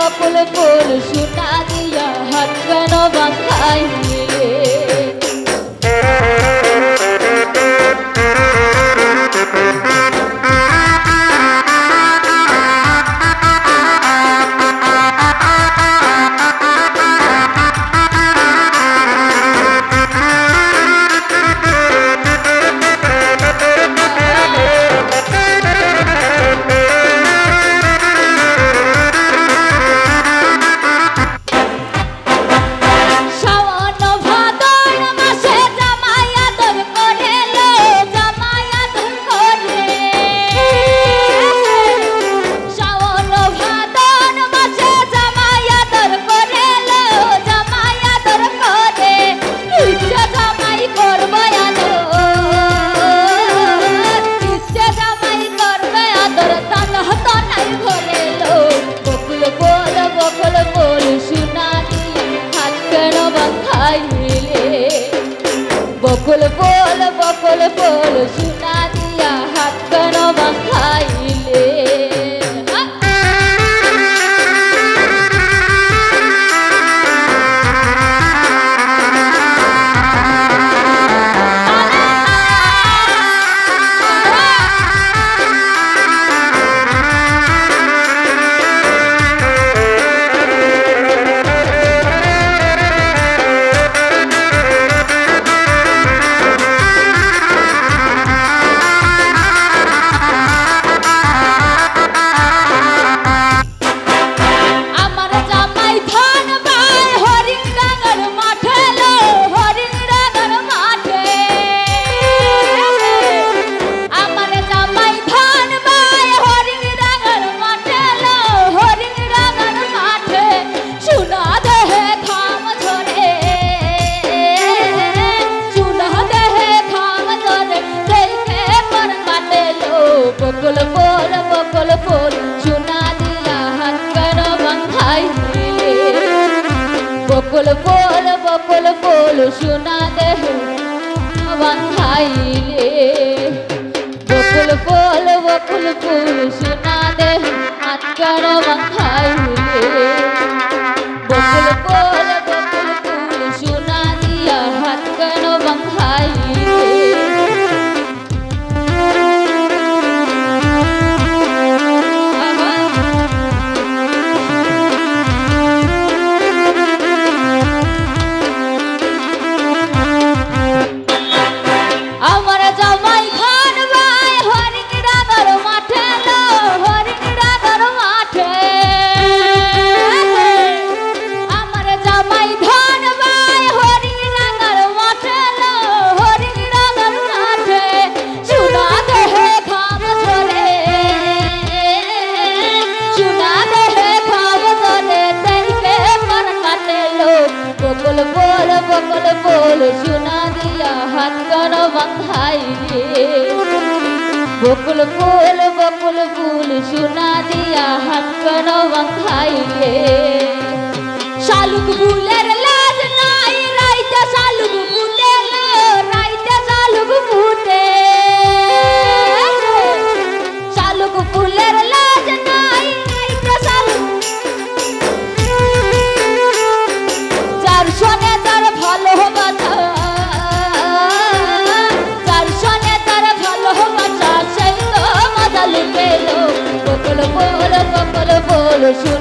বকুল ফুল সুতা দিয়া হাত কেন বাঁধাইনি? quello বকল ফুল বকল ফুল সোনা দিয়া হাত কর বাঁধাই বকল ফুল বকল ফুল সোনা দেহ বাঁধাইলে বকল ফুল বকল ফুল সোনা দেহ হাত কর বাঁধাইলে ভাই রে। বকুল ফুল বকুল ফুল সোনা দিয়া হাত করো ভাই রে। শালুক ফুলের লাজ নাই, রাইতে শালুক ফুটে রাইতে শালুক ফুটে। শালুক ফুলের লাজ নাই, রাইতে শালুক যার শোনে তার ভালো হবে বলো বলো